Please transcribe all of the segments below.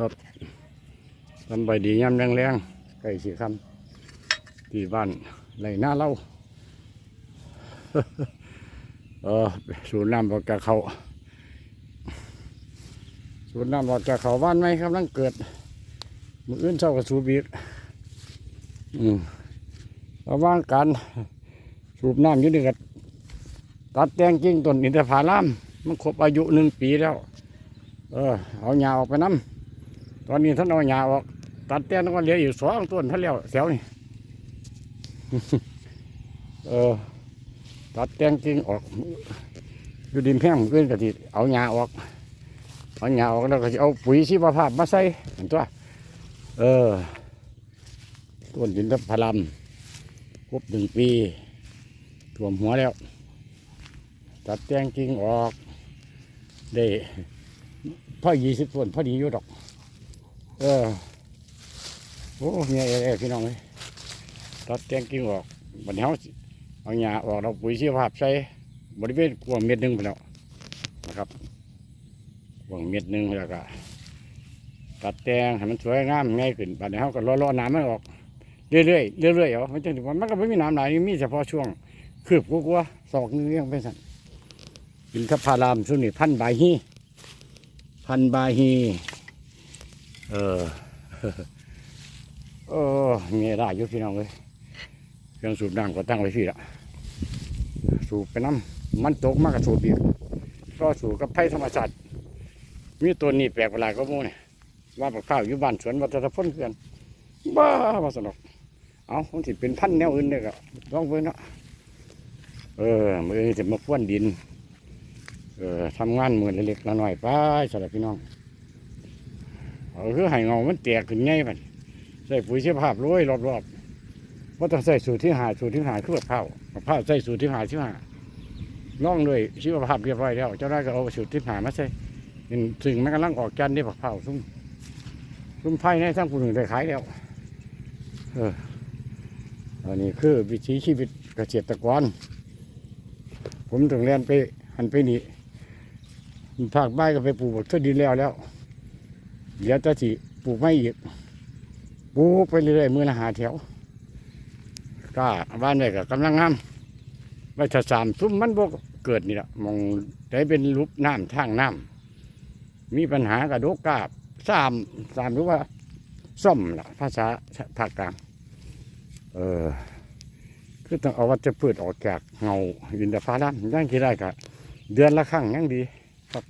ครับทำใบดีย่ำแรงๆใกล้สีคำที่บ้านไรหน้าเล่าเออสูนน้ำบอกกะเขาสูนน้ำบอกกะเขาบ้านไหมกำลังเกิด มืออื่นเช้ากับสูบีกอืมระว่างการสูบน้ำอยู่นี่กับตัดแตงกิ่งต้นอินทผลัมมันครบอายุหนึ่งปีแล้ว เออ เอาหญ้าออกไปน้ำ ตอนนี้ท่านเอาหญ้าออก ตัดแต่งแล้วก็เหลืออยู่สองต้นท่านแล้วแถวนี่เออตัดแต่งกิ่งออก อยู่ดินแพงขึ้นกะทิเอาหญ้าออกเอาหญ้าออกแล้วก็สิเอาปุ๋ยชีวภาพมาใส่เห็นตัวเออต้นอินทผลัมครบหนึ่งปีท่วมหัวแล้ว ตัดแต่งกิ่งออกได้พ่อยี่สิบต้นพอดีอยู่ดอก เออโอ้เมียเอ๋พี่น้องเลยตัดแตงกิ่งออกบันเขาเอาหญ้าออกเราปุ๋ยชีวภาพใส่บริเวณกว้างเม็ดหนึ่งไปแล้วนะครับกว้างเม็ดหนึ่งแล้วก็ตัดแตงให้มันสวยงามง่ายขึ้นบันเขาก็รอๆน้ำมันออกเรื่อยๆเรื่อยๆเอาไม่ใช่ว่ามันก็ไม่มีน้ำไหลมีเฉพาะช่วงคืบกลัวๆศอกนึงเรื่องเป็นสันอินทผลามสุนี่พันบายฮีพันบายฮี เออเออมีได้ยุพี่น้องเลยเครื่องสูบน้ำก็ตั้งไว้พี่ละสูบไปน้ำมันตกมากกับสูบอีกก็สูบกับไผ่ธรรมชาติมีตัวนี้แปลกประหลาดก็มูเนี่ยว่าปลาข้าวอยู่บ้านสวนวัฒนพลเพื่อนบ้ามาสนุกเอามันสิเป็นพันแนวอื่นเด้อก็ลองเบิ่งเนาะเออมือจะมาพ่วนดิน เออทำงานมือเล็กๆน้อยๆไปสำหรับพี่น้อง เอาคือให้เงามันแตกขึ้นไงบัดใส่ปุ๋ยเชื้อภาพโรยรอบๆว่าต้องใส่สูตรที่หาสูตรที่หาคือมะพร้าวมะพร้าใส่สูตรที่หาที่หาล่องด้วยชีวภาพเรียบร้อยแล้วเจ้าได้ก็เอาสูตรที่หามาใส่เป็นสิ่งมันกำลังออกจันทร์ได้มะพร้าซุ่มซุ่มไผ่ในทั้งผู้หนึ่งได้ขายแล้วเอออันนี้คือวิถีชีวิตเกษตรกร ผมถึงเรียนไปหันไปนี่ภาคใต้ก็ไปปลูกบักเทือดินแล้วแล้ว เดี๋ยวจะสิปลูกไม่อีกปลูกไปเรื่อยๆมือละหาแถวก็บ้านไว้ก็กำลังงามไว้ถ้าสามซุ้มมันบกเกิดนี่แหละมองได้เป็นรูปน้ำทางน้ำมีปัญหากระดกกาบสามสามหรือว่าซ่อมล่ะภาษาภาคกลางเออคือต้องเอาวัชพืชออกจากเงาอินทผลัมย่างกี่ได้กะเดือนละครั้งยังดีครับ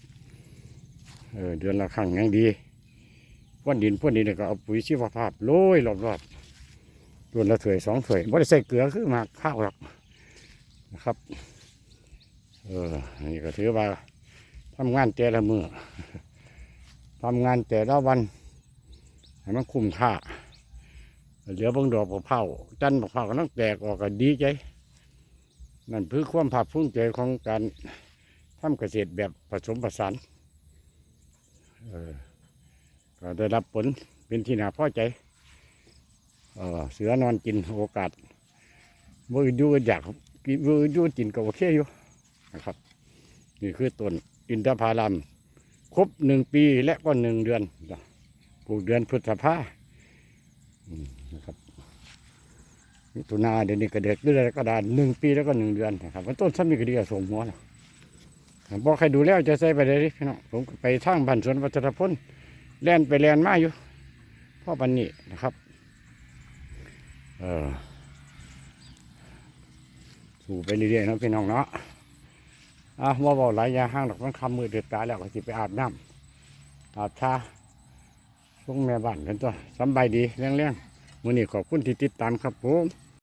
เออเดือนละครั้งยังดี พ่นดินพ่นดินเนี่ยก็เอาปุ๋ยชีวภาพโรยรอบๆตัวละถ้วยสองถ้วยไม่ได้ใส่เกลือคือหมาข้าวหรอกนะครับ เออนี่ก็ถือว่าทำงานแต่ละมือทำงานแต่ละวันให้มันคุ้มค่าเหลือบางดอกมะพร้าวจันทร์มะพร้าวก็ต้องแตกออกก็ดีใจนั่นคือความภาคภูมิใจของการทำเกษตรแบบผสมผสานเออ ก็ได้รับผลเป็นที่น่าพอใจเออเสือนอนกินโอกาสมือดูอยากกินมือดูกินก็โอเคอยู่นะครับ นี่คือต้นอินทผลัมครบหนึ่งปีและก็หนึ่งเดือนปลูกเดือนพฤษภาอนะครับมิถุนาเดือนนี้ก็เดือนเดือนกระดานหนึ่งปีแล้วก็หนึ่งเดือนนะครับมันต้นซ้ำนี่ก็ดีกับส่งหัวนะบอกใครดูแล้วจะใส่ไปเลยดิพี่น้องผมไปทางบ้านสวนวัชรพล แล่นไปแล่นมาอยู่พ่อปันนี้นะครับ เออสู่ไปเรื่อยๆนะพี่น้องเนาะอะว่าบอกหลายยาห้างดอกมันคำมือเดือดตาแล้วก็สิไปอาบน้ำอาบชาส่งแม่บ้านกันตัวสบายดีเรื่องๆมือนี้ขอบคุณที่ติดตามครับผม